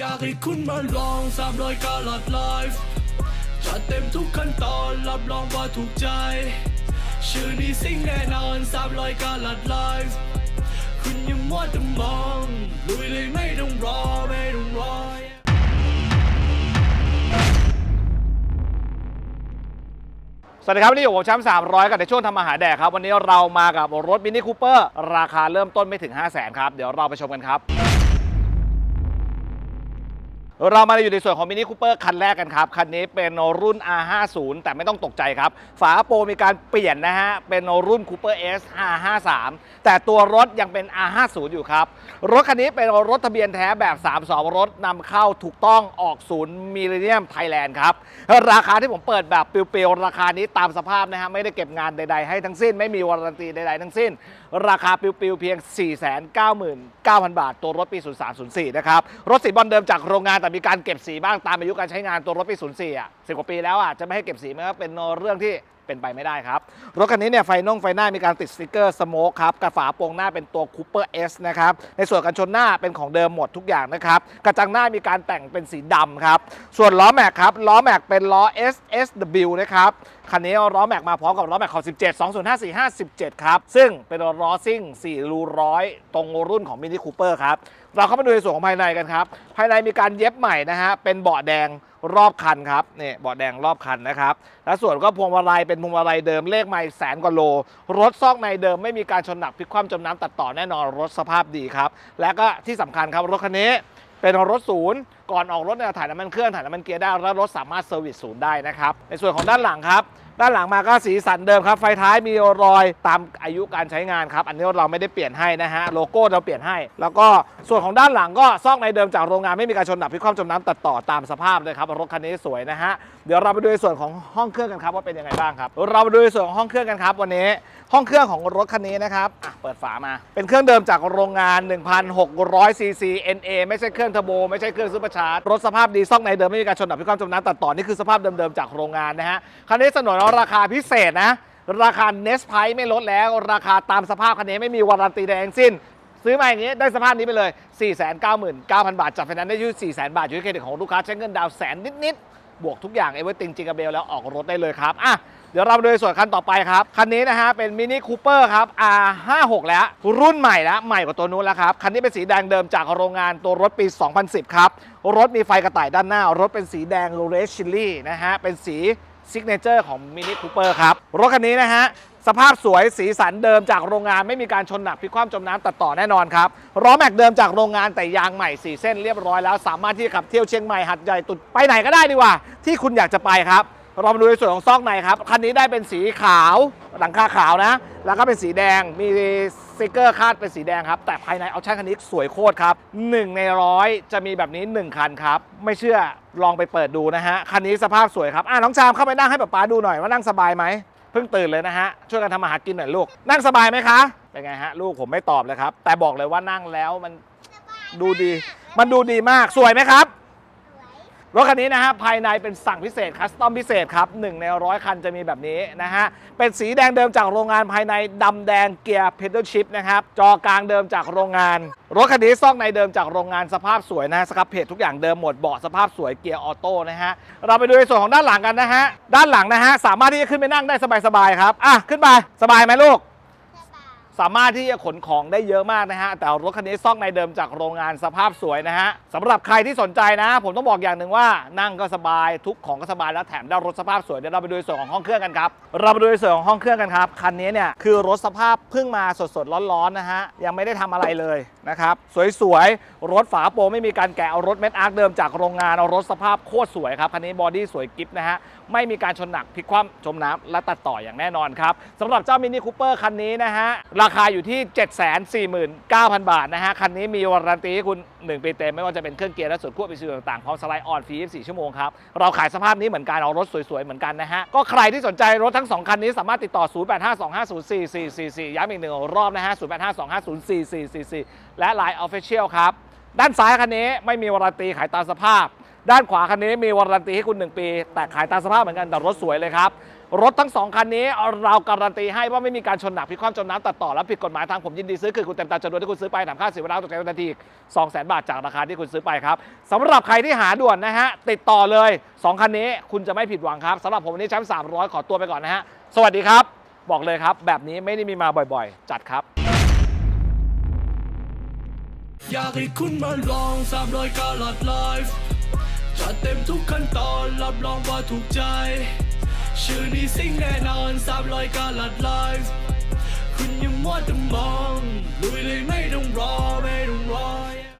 อยากให้คุณมาลองสามรอยกาลัดไลฟ์จัดเต็มทุกขั้นตอนรับรองว่าถูกใจ ชื่อนี้สิ่งแน่นอนสามรอยกาลัดไลฟ์คุณอยังมัวแต่มองลุยเลยไม่ต้องรอไม่ต้องรอสวัสดีครับวันนี่อยู่กับผมแชมป์300 กับในช่วงทำอาหารแดกครับ วันนี้เรามากับรถมินิคูเปอร์ราคาเริ่มต้นไม่ถึง 5 0 0 0 0 0 ครับ เดี๋ยวเราไปชมกันครับ เรามาอยู่ในส่วนของมินิคูเปอร์คันแรกกันครับ คันนี้เป็นรุ่น R50 แต่ไม่ต้องตกใจครับ ฝาโปรมีการเปลี่ยนนะฮะ เป็นรุ่น Cooper S 553แต่ตัวรถยังเป็น R50 อยู่ครับ รถคันนี้เป็นรถทะเบียนแท้แบบ 32 รถนำเข้าถูกต้องออกศูนย์มิเลเนียมไทยแลนด์ครับ ราคาที่ผมเปิดแบบเปรียวๆ ราคานี้ตามสภาพนะฮะ ไม่ได้เก็บงานใดๆ ให้ทั้งสิ้น ไม่มีวารันตีใดๆ ทั้งสิ้น ราคาปิวๆ เพียง 499,000 บาท ตัวรถปี 0304 นะครับ รถสีบอลเดิมจากโรงงานแต่มีการเก็บสีบ้างตามอายุการใช้งานตัวรถปี 04 อะ10กว่าปีแล้วอะจะไม่ให้เก็บสีมันก็เป็นเรื่องที่เป็นไปไม่ได้ครับ รถคันนี้เนี่ยไฟน่องไฟหน้ามีการติดสติกเกอร์สโมคครับกระฝาโปรงหน้าเป็นตัว Cooper S นะครับในส่วนกันชนหน้าเป็นของเดิมหมดทุกอย่างนะครับกระจังหน้ามีการแต่งเป็นสีดำครับส่วนล้อแม็กครับล้อแม็กเป็นล้อ SSW นะครับคันนี้ล้อแม็กมาพร้อมกับล้อแม็กของ17 205 4 17ครับซึ่งเป็นล้อซิ่ง4รูร้อยตรงรุ่นของมินิคูเปอร์ครับเราเข้ามาดูในส่วนของภายในกันครับภายในมีการเย็บใหม่นะฮะเป็นเบาะแดง รอบคันครับเนี่เบาะแดงรอบคันนะครับ และส่วนก็พวงมาลัยเป็นพวงมาลัยเดิมเลขไม่แสนกว่าโล รถซอกในเดิมไม่มีการชนหนักพลิกคว่ำจมน้ำตัดต่อแน่นอนรถสภาพดีครับ และก็ที่สำคัญครับรถคันนี้เป็นรถศูนย์ ก่อนออกรถเนี่ยถ่ายน้ำมันเครื่องถ่ายน้ำมันเกียร์ได้แล้วรถสามารถเซอร์วิสศูนย์ได้นะครับ ในส่วนของด้านหลังครับ ด้านหลังมาก็สีสันเดิมครับ ไฟท้ายมีรอยตามอายุการใช้งานครับ อันนี้เราไม่ได้เปลี่ยนให้นะฮะ โลโก้เราเปลี่ยนให้ แล้วก็ส่วนของด้านหลังก็ซอกในเดิมจากโรงงานไม่มีการชนหนักพลิกคว่ำจมน้ำตัดต่อตามสภาพเลยครับ รถคันนี้สวยนะฮะ เดี๋ยวเราไปดูในส่วนของห้องเครื่องกันครับว่าเป็นยังไงบ้างครับ เราไปดูในส่วนของห้องเครื่องกันครับวันนี้ห้องเครื่องของรถคันนี้นะครับเปิดฝามา เป็นเครื่องเดิมจากโรงงาน 1,600ซีซี NA ไม่ใช่เครื่องเทอร์โบไม่ใช่เครื่องซูเปอร์ชาร์จ รถสภาพดีซ่องในเดิมไม่มีการชนดับพิความจมน้ำตัดต่อ นี่คือสภาพเดิมๆจากโรงงานนะฮะ คันนี้เสนอราคาพิเศษนะ ราคาเนสไพรไม่ลดแล้ว ราคาตามสภาพคันนี้ไม่มีวารันตีใดทั้งสิ้น ซื้อมาอย่างนี้ได้สภาพนี้ไปเลย 499,000 บาทจัดไฟแนนซ์ได้ยุ่400,000 บาทอยู่ที่เครดิตของลูกค้าใช้เงินดาวน์แสนนิดๆ บวกทุกอย่างเอเวอร์ติงจิงกาเบลแล้วออกรถได้เลยครับอะเดี๋ยวเราไปดูในส่วนคันต่อไปครับ คันนี้นะฮะเป็นมินิคูเปอร์ครับ R56 แล้ว รุ่นใหม่แล้วใหม่กว่าตัวนู้นแล้วครับ คันนี้เป็นสีแดงเดิมจากโรงงานตัวรถปี 2010 ครับ รถมีไฟกระต่ายด้านหน้า รถเป็นสีแดงเรดชิลลี่นะฮะเป็นสี ซิกเนเจอร์ของมินิคูเปอร์ครับ รถคันนี้นะฮะ สภาพสวยสีสันเดิมจากโรงงานไม่มีการชนหนักพลิกคว่ำจมน้ำตัดต่อแน่นอนครับล้อแม็กเดิมจากโรงงานแต่ยางใหม่ 4 เส้นเรียบร้อยแล้ว สามารถที่จะขับเที่ยวเชียงใหม่หัดใหญ่ตุดไปไหนก็ได้ดีกว่า ที่คุณอยากจะไปครับเรามาดูในส่วนของซอกในครับคันนี้ได้เป็นสีขาวหลังคาขาวนะ แล้วก็เป็นสีแดงมี สติกเกอร์คาดเป็นสีแดงครับ แต่ภายในเอาชั่นคันนี้สวยโคตรครับหนึ่งในร้อยจะมีแบบนี้ 1 คันครับ ไม่เชื่อลองไปเปิดดูนะฮะ คันนี้สภาพสวยครับ อะ น้องชามเข้าไปนั่งให้ป๊าป๊าดูหน่อยว่านั่งสบายไหมเพิ่งตื่นเลยนะฮะ ช่วยกันทำอาหารกินหน่อยลูก นั่งสบายไหมคะ เป็นไงฮะ ลูกผมไม่ตอบเลยครับ แต่บอกเลยว่านั่งแล้วมันดูดี มันดูดีมากสวยไหมครับ รถคันนี้นะฮะภายในเป็นสั่งพิเศษคัสตอมพิเศษครับหนึ่งในร้อยคันจะมีแบบนี้นะฮะเป็นสีแดงเดิมจากโรงงานภายในดำแดงเกียร์เพด l ชิพนะครับจอกลางเดิมจากโรงงาน รถคันนี้ซ่องในเดิมจากโรงงานสภาพสวยนะฮะสครับเพจทุกอย่างเดิมหมดเบาะสภาพสวยเกียร์ออโต้นะฮะเราไปดูในส่วนของด้านหลังกันนะฮะด้านหลังนะฮะสามารถที่จะขึ้นไปนั่งได้สบายๆครับอะขึ้นไปสบายไหมลูก สามารถที่จะขนของได้เยอะมากนะฮะ แต่รถคันนี้ซ่องในเดิมจากโรงงานสภาพสวยนะฮะสำหรับใครที่สนใจนะ ผมต้องบอกอย่างหนึ่งว่านั่งก็สบายทุกของก็สบายแล้วแถมได้รถสภาพสวยเดี๋ยวเราไปดูในส่วนของห้องเครื่องกันครับเราไปดูในส่วนของห้องเครื่องกันครับคันนี้เนี่ยคือรถสภาพเพิ่งมาสดๆร้อนๆนะฮะยังไม่ได้ทำอะไรเลย นะครับสวยๆ รถฝาโปรไม่มีการแกะเอารถเม็ดอาร์คเดิมจากโรงงาน เอารถสภาพโคตรสวยครับ คันนี้บอดี้สวยกิฟนะฮะ ไม่มีการชนหนักพลิกคว่ำจมน้ำและตัดต่ออย่างแน่นอนครับสำหรับเจ้ามินิคูเปอร์คันนี้นะฮะ ราคาอยู่ที่ 749,000 บาทนะฮะ คันนี้มีวารันตีให้คุณ 1 ปีเต็ม ไม่ว่าจะเป็นเครื่องเกียร์และส่วนควบอิสุต่างๆพร้อมสไลด์ออนฟรี24ชั่วโมงครับเราขายสภาพนี้เหมือนกันเอารถสวยๆเหมือนกันนะฮะก็ใครที่สนใจรถทั้ง2คันนี้สามารถติดต่อ 0852504444 ย้ำอีกหนึ่งรอบนะฮะ0852504444และ Line Official ครับ ด้านซ้ายคันนี้ไม่มีวารันตีขายตามสภาพ ด้านขวาคันนี้มีวารันตีให้คุณ 1 ปี แต่ขายตามสภาพเหมือนกันแต่รถสวยเลยครับ รถทั้งสองคันนี้เราการันตีให้ว่าไม่มีการชนหนักพิคว่ำจมน้ำตัดต่อและผิดกฎหมายทางผมยินดีซื้อ คือคุณเต็มตามจำนวนที่คุณซื้อไปถามค่าเสียเวลาตกใจทันที2 0 0 0 0 0บาทจากราคาที่คุณซื้อไปครับสำหรับใครที่หาด่วนนะฮะติดต่อเลย 2 คันนี้คุณจะไม่ผิดหวังครับสำหรับผมวันนี้แชมป์300 ขอตัวไปก่อนนะฮะสวัสดีครับ บอกเลยครับ แบบนี้ไม่ได้มีมาบ่อยๆ จัดครับ อยากให้คุณมาลองสามรอยกาลัดไลฟ์จัดเต็มทุกขั้นตอนรับรองว่าถูกใจ ชื่อนี้สิ่งแน่นอนสามรอยกาลัดไลฟ์คุณยังมัวแต่มองลุยเลยไม่ต้องรอไม่ต้องรอ